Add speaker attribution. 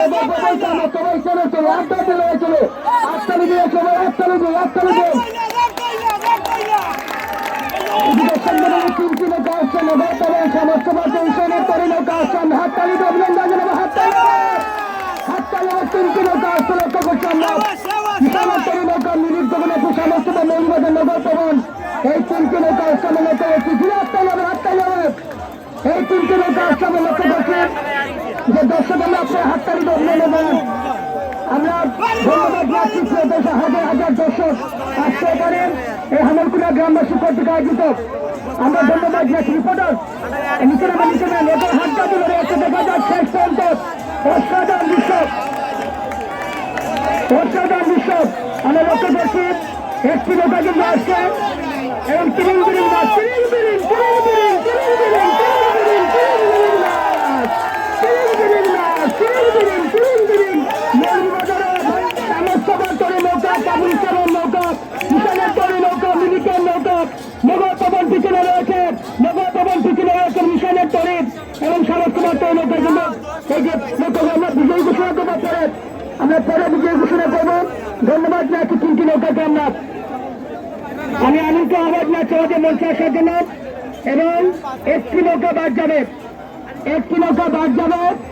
Speaker 1: সবাই চলে চলো আটটা চলে চলো তিনটি নৌকা আসছে লক্ষ্য করছি আমরা তরি নৌকা এই তিনটি নৌকা আসছে লক্ষ্য করছি হাততালি এই তিনটি নৌকা আসছে লক্ষ্য করছি। যে দর্শক আমরা আপনার হাততালি অভিনন্দন আমরা ধন্যবাদ জানাচ্ছি প্রিয় হাজার হাজার দর্শক। আসতে পারেন এই হামলকুড়া গ্রামবাসী কর্তৃক আয়োজিত। আমরা ধন্যবাদ জানাচ্ছি রিপোর্টার নিচে নামা নিচে নাম এদের হাতটা তুলে রয়েছে, দেখা যাচ্ছে পর্যন্ত। অসাধারণ দৃশ্য অসাধারণ দৃশ্য আমরা লক্ষ্য করছি, একটি নৌকা কিন্তু আসছে, এবং তিরিং তিরিং মাছ পরে আমরা পরে বিজয় ধন্যবাদ জানাচ্ছি তিনটি নৌকাকে আমরা। আমি আনন্দ আহ্বান জানাচ্ছি আমাদের মঞ্চে আসার জন্য। এবং একটি নৌকা বাদ যাবে। একটি নৌকা বাদ যাবে।